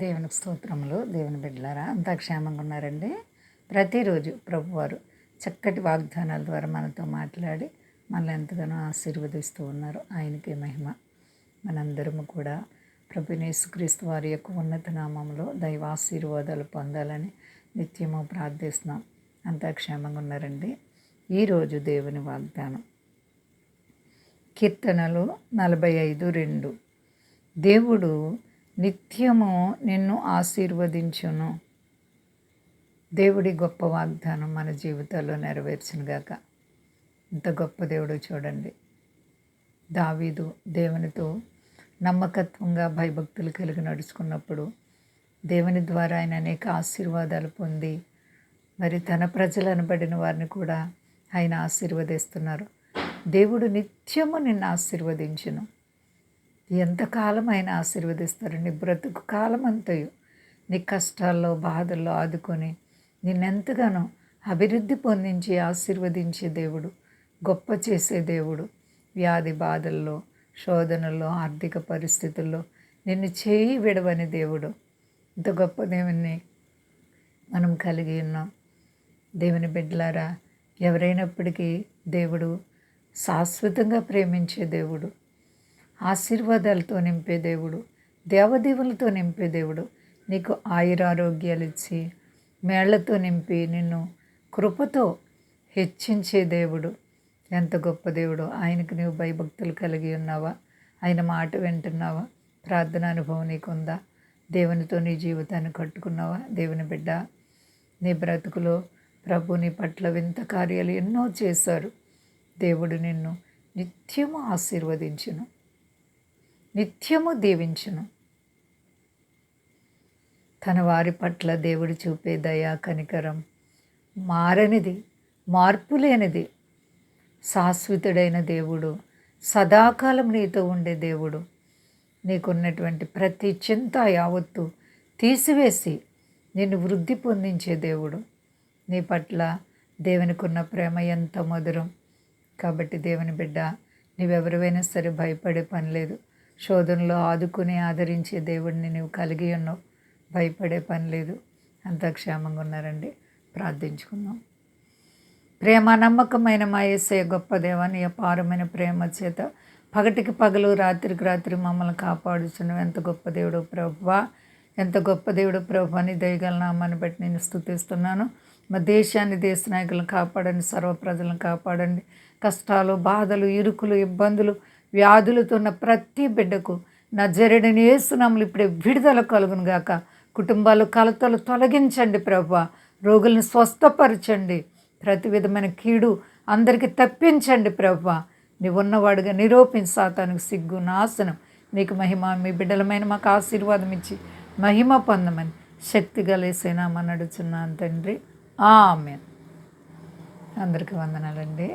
దేవునికి స్తోత్రములు. దేవుని బిడ్డలారా అంతా క్షేమంగా ఉన్నారండి. ప్రతిరోజు ప్రభువారు చక్కటి వాగ్దానాల ద్వారా మనతో మాట్లాడి మనల్ని ఎంతగానో ఆశీర్వదిస్తూ ఉన్నారు. ఆయనకే మహిమ. మనందరము కూడా ప్రభునేసుక్రీస్తు వారి యొక్క ఉన్నత నామంలో దైవాశీర్వాదాలు పొందాలని నిత్యము ప్రార్థిస్తున్నాం. అంతా క్షేమంగా ఉన్నారండి. ఈరోజు దేవుని వాగ్దానం. కీర్తనలు నలభై ఐదు రెండు. దేవుడు నిత్యము నిన్ను ఆశీర్వదించును. దేవుడి గొప్ప వాగ్దానం మన జీవితాల్లో నెరవేర్చునుగాక. ఇంత గొప్ప దేవుడు చూడండి. దావీదు దేవునితో నమ్మకత్వంగా భయభక్తులు కలిగి నడుచుకున్నప్పుడు దేవుని ద్వారా ఆయన అనేక ఆశీర్వాదాలు పొంది మరి తన ప్రజలు అనబడిన వారిని కూడా ఆయన ఆశీర్వదిస్తున్నారు. దేవుడు నిత్యము నిన్ను ఆశీర్వదించును. ఎంతకాలం ఆయన ఆశీర్వదిస్తారు నీ బ్రతుకు కాలం అంతయు నీ కష్టాల్లో బాధల్లో ఆదుకొని నిన్నెంతగానో అభివృద్ధి పొందించి ఆశీర్వదించే దేవుడు గొప్ప చేసే దేవుడు. వ్యాధి బాధల్లో శోధనల్లో ఆర్థిక పరిస్థితుల్లో నిన్ను చేయి విడవని దేవుడు. ఇంత గొప్ప దేవుణ్ణి మనం కలిగి ఉన్నాం. దేవుని బిడ్డలారా ఎవరైనప్పటికీ దేవుడు శాశ్వతంగా ప్రేమించే దేవుడు. ఆశీర్వాదాలతో నింపే దేవుడు దేవదేవులతో నింపే దేవుడు నీకు ఆయురారోగ్యాలు ఇచ్చి మేళ్ళతో నింపి నిన్ను కృపతో హెచ్చించే దేవుడు. ఎంత గొప్ప దేవుడు. ఆయనకు నీవు భయభక్తులు కలిగి ఉన్నావా? ఆయన మాట వింటున్నావా? ప్రార్థన అనుభవం నీకుందా? దేవునితో నీ జీవితాన్ని కట్టుకున్నావా? దేవుని బిడ్డ నీ బ్రతుకులో ప్రభు నీ పట్ల వింత కార్యాలు ఎన్నో చేశారు. దేవుడు నిన్ను నిత్యము ఆశీర్వదించును. నిత్యము దీవించును. తన వారి పట్ల దేవుడు చూపే దయా కనికరం మారనిది మార్పు లేనిది శాశ్వతుడైన దేవుడు సదాకాలం నీతో ఉండే దేవుడు నీకున్నటువంటి ప్రతి చింత యావత్తు తీసివేసి నిన్ను వృద్ధి పొందించే దేవుడు. నీ పట్ల దేవునికున్న ప్రేమ ఎంత మధురం. కాబట్టి దేవుని బిడ్డ నీవెవరివైనా సరే భయపడే పని లేదు. శోధనలో ఆదుకుని ఆదరించే దేవుడిని నీవు కలిగి ఉన్నావు. భయపడే పని లేదు. అంతా క్షేమంగా ఉన్నారండి. ప్రార్థించుకుందాం. ప్రేమ నమ్మకమైన మా గొప్ప దేవాన్ని అపారమైన ప్రేమ చేత పగటికి పగలు రాత్రికి రాత్రి మమ్మల్ని కాపాడుచున్నావు. ఎంత గొప్ప దేవుడు ప్రభా ఎంత గొప్ప దేవుడు ప్రభు అని దయగల నామాన్ని బట్టి నేను స్థుతిస్తున్నాను మా దేశాన్ని దేశ నాయకులను కాపాడండి. సర్వ ప్రజలను కాపాడండి. కష్టాలు బాధలు ఇరుకులు ఇబ్బందులు వ్యాధులతో ఉన్న ప్రతి బిడ్డకు నా జరడిని ఇప్పుడే విడుదల కలుగును గాక. కుటుంబాలు కలతలు తొలగించండి ప్రభా. రోగులను స్వస్థపరచండి. ప్రతి విధమైన కీడు అందరికీ తప్పించండి ప్రభా. నీవు ఉన్నవాడుగా నిరూపించి సాతానికి సిగ్గు నాశనం. నీకు మహిమ మీ బిడ్డలమైన మాకు ఆశీర్వాదం ఇచ్చి మహిమ పొందమని శక్తి గలేసేనా నడుచున్నాను తండ్రి. ఆమె అందరికీ వందనాలండి.